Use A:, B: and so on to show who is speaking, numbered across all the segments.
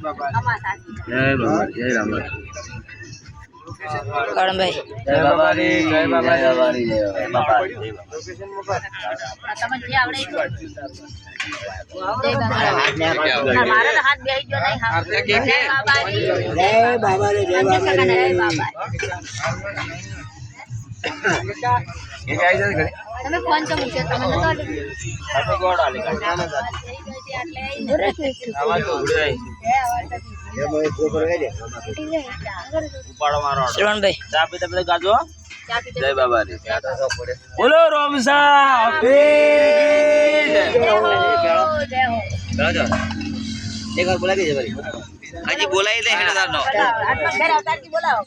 A: જય બાબા જય રામ
B: કરણભાઈ
A: જય બાબારી જય બાબારી જય બાબારી
B: તમે જે આવડે. જય બાબા. મારે તો હાથ બેહી ગયો નહીં હાથ. જય બાબારી.
C: જય બાબા રે જય બાબા
B: જય
C: રે
B: બાબા.
A: એ જાય છે ઘરે
B: તમે ફોન તો મૂક્યો, તમે નતો આલી?
A: આપણે ગોળ આલી કાઢ આવા બોલો રોમસા એક વાર બોલાવી દેજે ભાઈ હજી બોલાવી દે હેડો તારનો.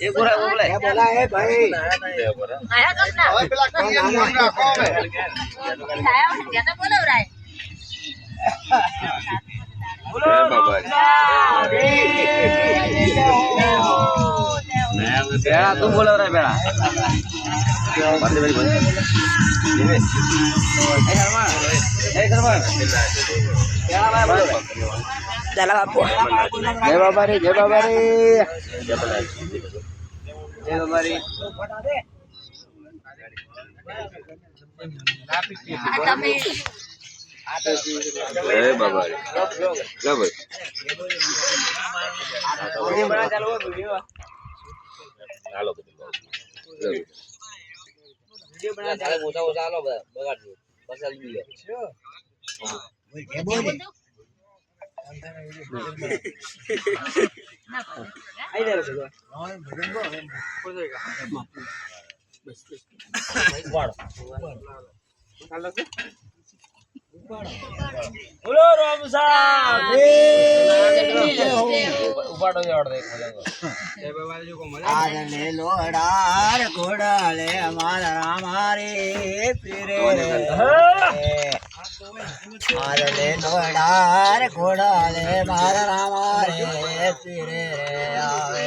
A: એક બોલા બોલાય.
C: એ બોલા એ ભાઈ.
B: આયા કોણ ના? આયા કોણ? બોલો તો બોલાવરાય.
A: तू બાબારી બેડા તું બોલાવ રે બેડા બંધ ભાઈ બંધ એ શર્મા એ શર્મા
B: દાલા બાપુ
C: જય બાબા રે જય બાબા રે
A: જય બાબારી
B: આ તમે
A: જય બાબારી લો ભાઈ ચાલો બધું લો ઓછા ઓછા હાલો બધા બગાડજો પસાર બી લે બોલો રામસા ઉપાડો દે
C: આદને લોડાર ઘોડાલે અમારા રામારે પીરે. આદને લોડાર ઘોડાલે મારા રામારે પીરે. આવે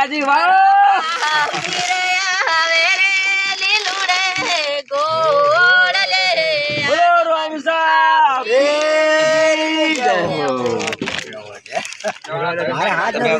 A: કાજી વાહ! બોલો રામસા
C: હાથ